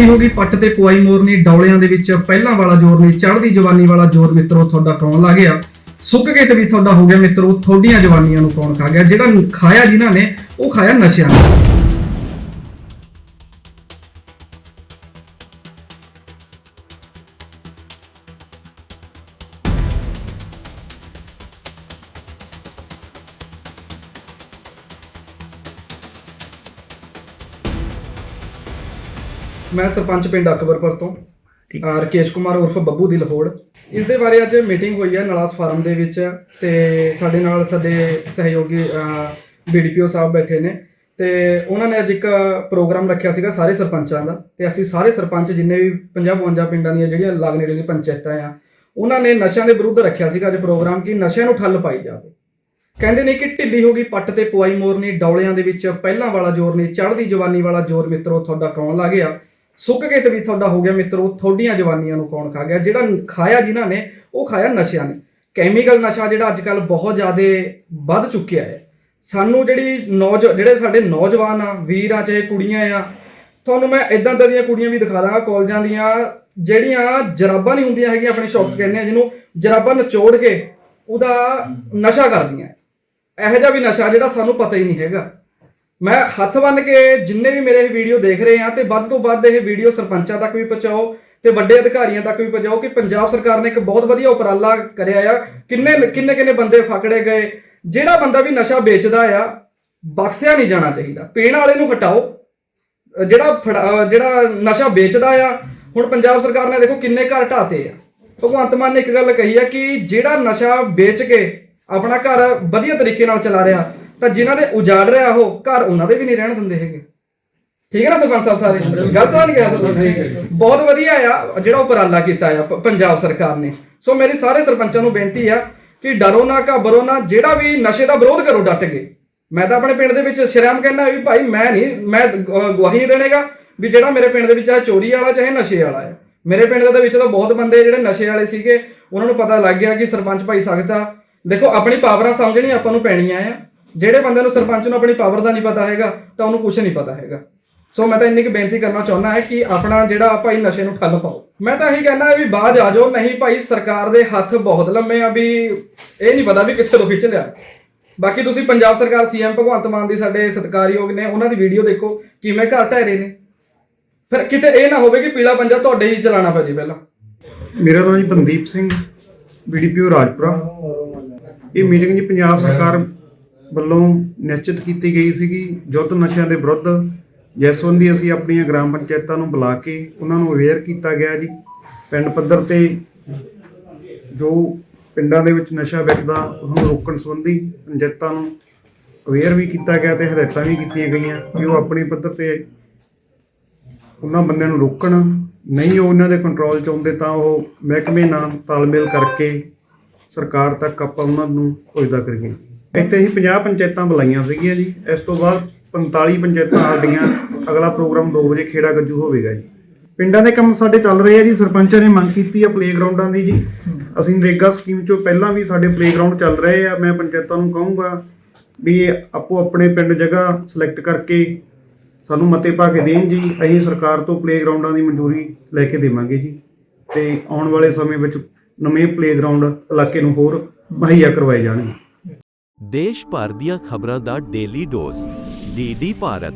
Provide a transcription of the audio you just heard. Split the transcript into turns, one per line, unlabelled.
ਢਿੱਲੀ ਹੋ ਗਈ ਪੱਟ ਤੇ ਪੁਆਈ ਮੋਰਨੀ, ਡੌਲਿਆਂ ਦੇ ਵਿੱਚ ਪਹਿਲਾਂ ਵਾਲਾ ਜ਼ੋਰ ਨਹੀਂ, ਚੜ੍ਹਦੀ ਜਵਾਨੀ ਵਾਲਾ ਜ਼ੋਰ ਮਿੱਤਰੋ, ਤੁਹਾਡਾ ਕੌਣ ਲਾ ਗਿਆ? ਸੁੱਕ ਕੇ ਤੇ ਵੀ ਤੁਹਾਡਾ ਹੋ ਗਿਆ ਮਿੱਤਰੋ, ਤੁਹਾਡੀਆਂ ਜਵਾਨੀਆਂ ਨੂੰ ਕੌਣ ਖਾ ਗਿਆ? ਜਿਹੜਾ ਖਾਇਆ ਜਿਨ੍ਹਾਂ ਨੇ, ਉਹ ਖਾਇਆ ਨਸ਼ਿਆਂ ਨੇ। ਮੈਂ ਸਰਪੰਚ ਪਿੰਡ ਅਕਬਰਪੁਰ ਤੋਂ ਰਕੇਸ਼ ਕੁਮਾਰ ਉਰਫ ਬੱਬੂ ਦੀ ਲਾਹੌੜ ਇਸ ਦੇ ਬਾਰੇ ਅੱਜ ਮੀਟਿੰਗ ਹੋਈ ਹੈ ਨਲਾਸ ਫਾਰਮ ਦੇ ਵਿੱਚ ਤੇ ਸਾਡੇ ਨਾਲ ਸਾਡੇ ਸਹਿਯੋਗੀ ਬੀਡੀਪੀਓ ਸਾਹਿਬ ਬੈਠੇ ਨੇ। ਤੇ ਉਹਨਾਂ ਨੇ ਅੱਜ ਇੱਕ ਪ੍ਰੋਗਰਾਮ ਰੱਖਿਆ ਸੀਗਾ ਸਾਰੇ ਸਰਪੰਚਾਂ ਦਾ। ਤੇ ਅਸੀਂ ਸਾਰੇ ਸਰਪੰਚ ਜਿੰਨੇ ਵੀ 50 52 ਪਿੰਡਾਂ ਦੀਆਂ ਜਿਹੜੀਆਂ ਲਾਗ ਨੇੜੇ ਦੀਆਂ ਪੰਚਾਇਤਾਂ ਆ ਉਹਨਾਂ ਨੇ ਨਸ਼ਿਆਂ ਦੇ ਵਿਰੁੱਧ ਰੱਖਿਆ ਸੀਗਾ ਅੱਜ ਪ੍ਰੋਗਰਾਮ ਕਿ ਨਸ਼ਿਆਂ ਨੂੰ ਠੱਲ ਪਾਈ ਜਾਵੇ। ਕਹਿੰਦੇ ਨੇ ਕਿ ਢਿੱਲੀ ਹੋ ਗਈ ਪੱਟ ਤੇ ਪੁਆਈ ਮੋਰਨੀ ਡੌਲਿਆਂ ਦੇ ਵਿੱਚ ਪਹਿਲਾਂ ਵਾਲਾ ਜ਼ੋਰ ਨਹੀਂ ਚੜ੍ਹਦੀ ਜਵਾਨੀ ਵਾਲਾ ਜ਼ੋਰ ਮਿੱਤਰੋ ਤੁਹਾਡਾ ਕੌਣ ਲਾ ਗਿਆ? ਸੁੱਕ ਕੇ ਤੇ ਵੀ ਤੁਹਾਡਾ ਹੋ ਗਿਆ ਮਿੱਤਰੋ ਤੁਹਾਡੀਆਂ ਜਵਾਨੀਆਂ ਨੂੰ ਕੌਣ ਖਾ ਗਿਆ? ਜਿਹੜਾ ਖਾਇਆ ਜਿਨ੍ਹਾਂ ਨੇ ਉਹ ਖਾਇਆ ਨਸ਼ਿਆਂ ਨੇ। ਕੈਮੀਕਲ ਨਸ਼ਾ ਜਿਹੜਾ ਅੱਜ ਕੱਲ ਬਹੁਤ ਜ਼ਿਆਦਾ ਵੱਧ ਚੁੱਕਿਆ ਹੈ। ਸਾਨੂੰ ਜਿਹੜੀ ਨੌਜ ਜਿਹੜੇ ਸਾਡੇ ਨੌਜਵਾਨ ਆ ਵੀਰ ਆ ਚਾਹੇ ਕੁੜੀਆਂ ਆ ਤੁਹਾਨੂੰ ਮੈਂ ਇਦਾਂ ਦੀਆਂ ਕੁੜੀਆਂ ਵੀ ਦਿਖਾ ਦਾਂਗਾ ਕਾਲਜਾਂ ਦੀਆਂ ਜਿਹੜੀਆਂ ਜਰਾਬਾਂ ਨਹੀਂ ਹੁੰਦੀਆਂ ਹੈਗੀਆਂ ਆਪਣੇ ਸ਼ੌਕਸ ਕਹਿੰਦੇ ਆ ਜਿਹਨੂੰ ਜਰਾਬਾਂ ਨਿਚੋੜ ਕੇ ਉਹਦਾ ਨਸ਼ਾ ਕਰਦੀਆਂ। ਇਹੋ ਜਿਹਾ ਵੀ ਨਸ਼ਾ ਜਿਹੜਾ ਸਾਨੂੰ ਪਤਾ ਹੀ ਨਹੀਂ ਹੈਗਾ। ਮੈਂ ਹੱਥ ਬੰਨ ਕੇ ਜਿੰਨੇ ਵੀ ਮੇਰੇ ਇਹ ਵੀਡੀਓ ਦੇਖ ਰਹੇ ਆ ਤੇ ਵੱਧ ਤੋਂ ਵੱਧ ਇਹ ਵੀਡੀਓ ਸਰਪੰਚਾਂ ਤੱਕ ਵੀ ਪਹੁੰਚਾਓ ਤੇ ਵੱਡੇ ਅਧਿਕਾਰੀਆਂ ਤੱਕ ਵੀ ਪਹੁੰਚਾਓ ਕਿ ਪੰਜਾਬ ਸਰਕਾਰ ਨੇ ਇੱਕ ਬਹੁਤ ਵਧੀਆ ਉਪਰਾਲਾ ਕਰਿਆ ਆ। ਕਿੰਨੇ ਕਿੰਨੇ ਕਿੰਨੇ ਬੰਦੇ ਫਕੜੇ ਗਏ। ਜਿਹੜਾ ਬੰਦਾ ਵੀ ਨਸ਼ਾ ਵੇਚਦਾ ਆ, ਬਖਸ਼ਿਆ ਨਹੀਂ ਜਾਣਾ ਚਾਹੀਦਾ। ਪੀਣ ਵਾਲੇ ਨੂੰ ਹਟਾਓ। ਜਿਹੜਾ ਫੜਾ- ਜਿਹੜਾ ਨਸ਼ਾ ਵੇਚਦਾ ਆ, ਹੁਣ ਪੰਜਾਬ ਸਰਕਾਰ ਨੇ ਦੇਖੋ ਕਿੰਨੇ ਘਰ ਢਾਤੇ ਆ। ਭਗਵੰਤ ਮਾਨ ਨੇ ਇੱਕ ਗੱਲ ਕਹੀ ਆ ਕਿ ਜਿਹੜਾ ਨਸ਼ਾ ਵੇਚ ਕੇ ਆਪਣਾ ਘਰ ਵਧੀਆ ਤਰੀਕੇ ਨਾਲ ਚਲਾ ਰਿਹਾ ਤਾਂ ਜਿਨ੍ਹਾਂ ਦੇ ਉਜਾੜ ਰਿਹਾ ਉਹ ਘਰ ਉਹਨਾਂ ਦੇ ਵੀ ਨਹੀਂ ਰਹਿਣ ਦਿੰਦੇ ਹੈਗੇ। ਠੀਕ ਹੈ ਨਾ ਸਰਪੰਚ ਸਾਹਿਬ ਸਾਰੇ? ਗਲਤ ਤਾਂ ਨਹੀਂ ਕਿਹਾ ਸਰਪੰਚ ਬਹੁਤ ਵਧੀਆ ਆ ਜਿਹੜਾ ਉਪਰਾਲਾ ਕੀਤਾ ਆ ਪ- ਪੰਜਾਬ ਸਰਕਾਰ ਨੇ। ਸੋ ਮੇਰੀ ਸਾਰੇ ਸਰਪੰਚਾਂ ਨੂੰ ਬੇਨਤੀ ਆ ਕਿ ਡਰੋ ਨਾ ਘਬਰੋ ਨਾ ਜਿਹੜਾ ਵੀ ਨਸ਼ੇ ਦਾ ਵਿਰੋਧ ਕਰੋ ਡਟ ਕੇ। ਮੈਂ ਤਾਂ ਆਪਣੇ ਪਿੰਡ ਦੇ ਵਿੱਚ ਸ਼ਰਮ ਕਹਿੰਦਾ ਵੀ ਭਾਈ ਮੈਂ ਨਹੀਂ ਮੈਂ ਗ- ਗਵਾਹੀ ਦੇਣੇਗਾ ਵੀ ਜਿਹੜਾ ਮੇਰੇ ਪਿੰਡ ਦੇ ਵਿੱਚ ਚਾਹੇ ਚੋਰੀ ਵਾਲਾ ਚਾਹੇ ਨਸ਼ੇ ਵਾਲਾ ਹੈ ਮੇਰੇ ਪਿੰਡ ਦੇ ਵਿੱਚ ਤਾਂ ਬਹੁਤ ਬੰਦੇ ਜਿਹੜੇ ਨਸ਼ੇ ਵਾਲੇ ਸੀਗੇ ਉਹਨਾਂ ਨੂੰ ਪਤਾ ਲੱਗ ਗਿਆ ਕਿ ਸਰਪੰਚ ਭਾਈ ਸਖਤਾ ਦੇਖੋ ਆਪਣੀ ਪਾਵਰਾਂ ਸਮਝਣੀ ਆਪਾਂ ਨੂੰ ਪੈਣੀਆਂ ਆ। ਜਿਹੜੇ ਬੰਦੇ ਨੂੰ ਸਰਪੰਚ ਨੂੰ ਆਪਣੀ ਪਾਵਰ ਦਾ ਨਹੀਂ ਪਤਾ ਹੈਗਾ, ਤਾਂ ਉਹਨੂੰ ਕੁਝ ਨਹੀਂ ਪਤਾ ਹੈਗਾ। ਸੋ ਮੈਂ ਤਾਂ ਇੰਨੀ ਕੁ ਬੇਨਤੀ ਕਰਨਾ ਚਾਹੁੰਦਾ ਹੈ ਕਿ ਆਪਣਾ ਜਿਹੜਾ ਭਾਈ ਨਸ਼ੇ ਨੂੰ ਠੱਲ ਪਾਓ। ਮੈਂ ਤਾਂ ਇਹੀ ਕਹਿਣਾ ਵੀ ਬਾਜ ਆ ਜਾਓ, ਨਹੀਂ ਭਾਈ ਸਰਕਾਰ ਦੇ ਹੱਥ ਬਹੁਤ ਲੰਮੇ ਆ ਵੀ ਇਹ ਨਹੀਂ ਪਤਾ ਵੀ ਕਿੱਥੇ ਤੋਂ ਖਿੱਚ ਲਿਆ। ਬਾਕੀ ਤੁਸੀਂ ਪੰਜਾਬ ਸਰਕਾਰ ਸੀਐਮ ਭਗਵੰਤ ਮਾਨ ਦੀ ਸਾਡੇ ਸਤਿਕਾਰਯੋਗ ਨੇ, ਉਹਨਾਂ ਦੀ ਵੀਡੀਓ ਦੇਖੋ, ਕਿਵੇਂ ਘਰ ਢਹਿ ਰਹੇ ਨੇ। ਫਿਰ ਕਿਤੇ ਇਹ ਨਾ ਹੋਵੇ ਕਿ ਪੀਲਾ ਪੰਜਾ ਤੁਹਾਡੇ ਹੀ ਚਲਾਣਾ ਪੈ ਜੇ ਪਹਿਲਾਂ।
ਮੇਰਾ ਨਾਮ ਜੀ ਬੰਦੀਪ ਸਿੰਘ ਬੀਡੀਪੀਓ ਰਾਜਪੁਰਾ। ਇਹ ਮੀਟਿੰਗ ਜੀ ਪੰਜਾਬ ਸਰਕਾਰ ਵੱਲੋਂ ਨਿਸ਼ਚਿਤ ਕੀਤੀ ਗਈ ਸੀਗੀ। ਯੁੱਧ ਨਸ਼ਿਆਂ ਦੇ ਵਿਰੁੱਧ ਜਿਸ ਸੰਬੰਧੀ ਅਸੀਂ ਆਪਣੀਆਂ ਗ੍ਰਾਮ ਪੰਚਾਇਤਾਂ ਨੂੰ ਬੁਲਾ ਕੇ ਉਹਨਾਂ ਨੂੰ ਅਵੇਅਰ ਕੀਤਾ ਗਿਆ ਜੀ। ਪਿੰਡ ਪੱਧਰ ਤੇ ਜੋ ਪਿੰਡਾਂ ਦੇ ਵਿੱਚ ਨਸ਼ਾ ਵਿਕਦਾ, ਉਹਨੂੰ ਰੋਕਣ ਸੰਬੰਧੀ ਪੰਚਾਇਤਾਂ ਨੂੰ ਅਵੇਅਰ ਵੀ ਕੀਤਾ ਗਿਆ ਤੇ ਹਦਾਇਤਾਂ ਵੀ ਕੀਤੀਆਂ ਗਈਆਂ ਕਿ ਉਹ ਆਪਣੇ ਪੱਧਰ ਤੇ ਉਹਨਾਂ ਬੰਦਿਆਂ ਨੂੰ ਰੋਕਣ। ਨਹੀਂ ਉਹ ਉਹਨਾਂ ਦੇ ਕੰਟਰੋਲ ਚ ਆਉਂਦੇ ਤਾਂ ਉਹ ਮਹਿਕਮੇ ਨਾਲ ਤਾਲਮੇਲ ਕਰਕੇ ਸਰਕਾਰ ਤੱਕ ਆਪਾਂ ਉਹਨਾਂ ਨੂੰ ਪੁੱਛਦਾ ਕਰੀਏ। ਇੱਥੇ ਹੀ 50 ਪੰਚਾਇਤਾਂ ਬੁਲਾਈਆਂ ਸੀਗੀਆਂ ਜੀ। ਇਸ ਤੋਂ ਬਾਅਦ 45 ਪੰਚਾਇਤਾਂ ਸਾਡੀਆਂ ਅਗਲਾ ਪ੍ਰੋਗਰਾਮ 2 ਵਜੇ ਖੇੜਾ ਗੱਜੂ ਹੋਵੇਗਾ ਜੀ। ਪਿੰਡਾਂ ਦੇ ਕੰਮ ਸਾਡੇ ਚੱਲ ਰਹੇ ਆ ਜੀ। ਸਰਪੰਚਾਂ ਨੇ ਮੰਗ ਕੀਤੀ ਆ ਪਲੇਗਰਾਉਂਡਾਂ ਦੀ ਜੀ। ਅਸੀਂ ਨਰੇਗਾ ਸਕੀਮ ਚੋਂ ਪਹਿਲਾਂ ਵੀ ਸਾਡੇ ਪਲੇਗਰਾਉਂਡ ਚੱਲ ਰਹੇ ਆ। ਮੈਂ ਪੰਚਾਇਤਾਂ ਨੂੰ ਕਹੂੰਗਾ ਵੀ ਆਪੋ ਆਪਣੇ ਪਿੰਡ ਜਗ੍ਹਾ ਸਿਲੈਕਟ ਕਰਕੇ ਸਾਨੂੰ ਮਤੇ ਪਾ ਕੇ ਦੇਣ ਜੀ। ਅਸੀਂ ਸਰਕਾਰ ਤੋਂ ਪਲੇਗਰਾਉਂਡਾਂ ਦੀ ਮਨਜ਼ੂਰੀ ਲੈ ਕੇ ਦੇਵਾਂਗੇ ਜੀ। ਤੇ ਆਉਣ ਵਾਲੇ ਸਮੇਂ ਵਿੱਚ ਨਵੇਂ ਪਲੇਗਰਾਉਂਡ ਇਲਾਕੇ ਨੂੰ ਹੋਰ ਮੁਹੱਈਆ ਕਰਵਾਏ ਜਾਣਗੇ।
ਦੇਸ਼ ਭਰ ਦੀਆਂ ਖਬਰਾਂ ਦਾ ਡੇਲੀ ਡੋਜ਼ ਡੀਡੀ ਭਾਰਤ